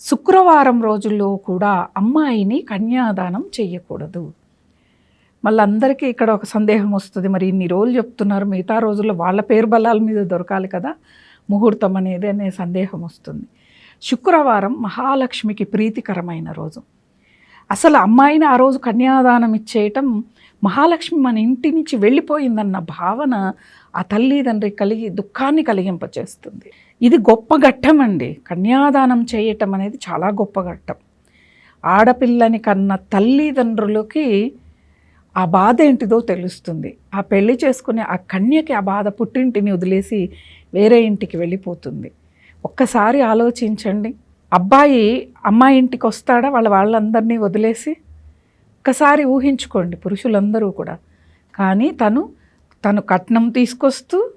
శుక్రవారం రోజుల్లో కూడా అమ్మాయిని కన్యాదానం చేయకూడదు మళ్ళీ అందరికీ ఇక్కడ ఒక సందేహం వస్తుంది. మరి ఇన్ని రోజులు చెప్తున్నారు. మిగతా రోజుల్లో వాళ్ళ పేరు బలాల మీద దొరకాలి కదా? ముహూర్తం అనేది అనే సందేహం వస్తుంది. శుక్రవారం మహాలక్ష్మికి ప్రీతికరమైన రోజు. అసలు అమ్మాయిని ఆ రోజు కన్యాదానం ఇచ్చేయటం మహాలక్ష్మి మన ఇంటి నుంచి వెళ్ళిపోయిందన్న భావన ఆ తల్లిదండ్రి కలిగి దుఃఖాన్ని కలిగింపచేస్తుంది. ఇది గొప్ప ఘట్టం అండి. కన్యాదానం చేయటం అనేది చాలా గొప్ప ఘట్టం. ఆడపిల్లని కన్న తల్లిదండ్రులకి ఆ బాధ ఏంటిదో తెలుస్తుంది. ఆ పెళ్ళి చేసుకునే ఆ కన్యకి ఆ బాధ పుట్టింటిని వదిలేసి వేరే ఇంటికి వెళ్ళిపోతుంది. ఒక్కసారి ఆలోచించండి. అబ్బాయి అమ్మాయి ఇంటికి వస్తాడా? వాళ్ళ వాళ్ళందరినీ వదిలేసి ఒక్కసారి ఊహించుకోండి పురుషులందరూ కూడా. కానీ తను తను కట్నం తీసుకొస్తూ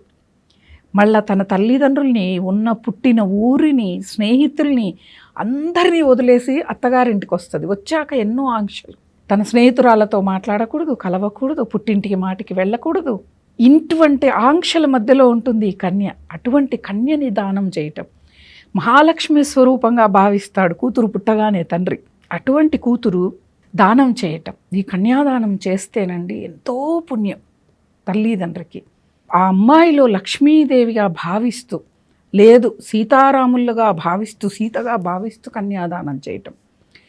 మళ్ళా తన తల్లిదండ్రుల్ని ఉన్న పుట్టిన ఊరిని స్నేహితుల్ని అందరినీ వదిలేసి అత్తగారింటికి వస్తుంది. వచ్చాక ఎన్నో ఆంక్షలు. తన స్నేహితురాలతో మాట్లాడకూడదు కలవకూడదు పుట్టింటికి మాటికి వెళ్ళకూడదు. ఇటువంటి ఆంక్షల మధ్యలో ఉంటుంది ఈ కన్య. అటువంటి కన్యని దానం చేయటం. మహాలక్ష్మి స్వరూపంగా భావిస్తాడు కూతురు పుట్టగానే తండ్రి. అటువంటి కూతురు దానం చేయటం ఈ కన్యాదానం చేస్తేనండి ఎంతో పుణ్యం తల్లిదండ్రికి. ఆ అమ్మాయిలో లక్ష్మీదేవిగా భావిస్తూ లేదు సీతారాములుగా భావిస్తూ సీతగా భావిస్తూ కన్యాదానం చేయటం.